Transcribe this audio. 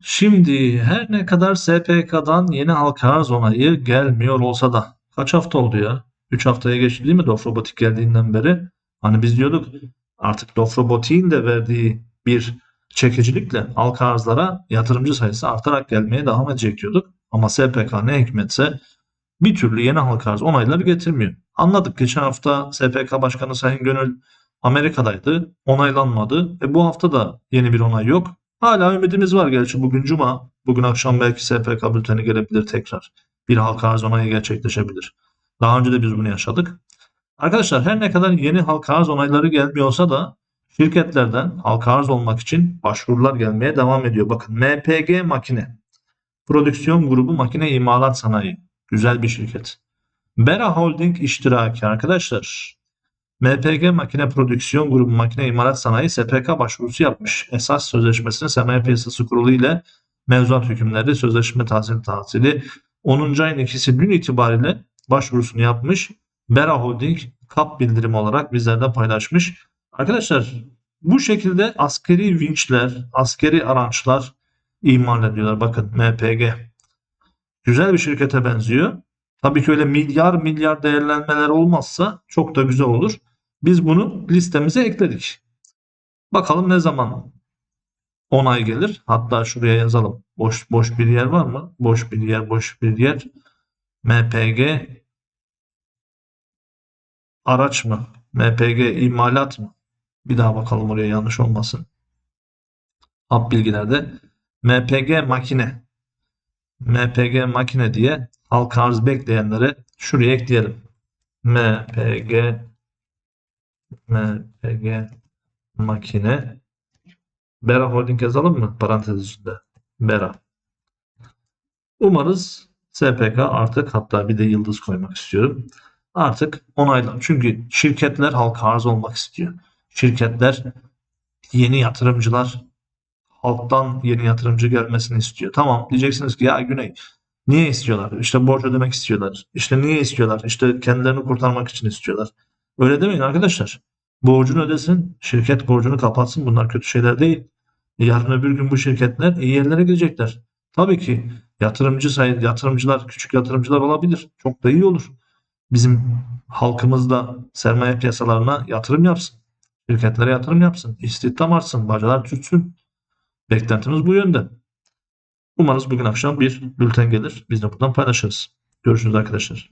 Şimdi her ne kadar SPK'dan yeni halka arz onayı gelmiyor olsa da kaç hafta oldu ya? 3 haftaya geçti değil mi Dof Robotik geldiğinden beri? Hani biz diyorduk artık Dof Robotik'in de verdiği bir çekicilikle halka arzlara yatırımcı sayısı artarak gelmeye devam edecek diyorduk. Ama SPK ne hikmetse bir türlü yeni halka arz onayları getirmiyor. Anladık geçen hafta SPK Başkanı Sayın Gönül Amerika'daydı. Onaylanmadı. E bu hafta da yeni bir onay yok. Hala ümidimiz var gerçi bugün cuma. Bugün akşam belki SPK bülteni gelebilir tekrar. Bir halka arz onayı gerçekleşebilir. Daha önce de biz bunu yaşadık. Arkadaşlar her ne kadar yeni halka arz onayları gelmiyorsa da şirketlerden halka arz olmak için başvurular gelmeye devam ediyor. Bakın MPG Makine. Prodüksiyon grubu makine imalat sanayi. Güzel bir şirket. Bera Holding iştiraki arkadaşlar. MPG Makine Prodüksiyon Grubu Makine İmalat Sanayi SPK başvurusu yapmış. Esas sözleşmesinin Sermaye Piyasası Kurulu ile mevzuat hükümleri sözleşme tahsil tahsili 10. ayın ikisi gün itibariyle başvurusunu yapmış. Bera Holding kap bildirimi olarak bizlerden paylaşmış. Arkadaşlar bu şekilde askeri vinçler, askeri araçlar imal ediyorlar. Bakın MPG. Güzel bir şirkete benziyor. Tabii ki öyle milyar milyar değerlenmeler olmazsa çok da güzel olur. Biz bunu listemize ekledik. Bakalım ne zaman onay gelir. Hatta şuraya yazalım. Boş boş bir yer var mı? Boş bir yer, boş bir yer. MPG araç mı? MPG imalat mı? Bir daha bakalım oraya yanlış olmasın. Hap bilgilerde MPG makine MPG makine diye halka arz bekleyenlere şuraya ekleyelim. MPG MPG makine Bera Holding yazalım mı? Parantez içinde. Bera. Umarız SPK artık hatta bir de yıldız koymak istiyorum. Artık onaylan. Çünkü şirketler halka arz olmak istiyor. Şirketler yeni yatırımcılar halktan yeni yatırımcı gelmesini istiyor. Tamam diyeceksiniz ki ya Güney niye istiyorlar? İşte borç ödemek istiyorlar. İşte niye istiyorlar? İşte kendilerini kurtarmak için istiyorlar. Öyle demeyin arkadaşlar. Borcunu ödesin, şirket borcunu kapatsın. Bunlar kötü şeyler değil. Yarın öbür gün bu şirketler iyi yerlere girecekler. Tabii ki yatırımcı sayı, yatırımcılar, küçük yatırımcılar olabilir. Çok da iyi olur. Bizim halkımız da sermaye piyasalarına yatırım yapsın. Şirketlere yatırım yapsın. İstihdam artsın. Bacalar tütsün. Beklentimiz bu yönde. Umarız bugün akşam bir bülten gelir. Biz de buradan paylaşırız. Görüşürüz arkadaşlar.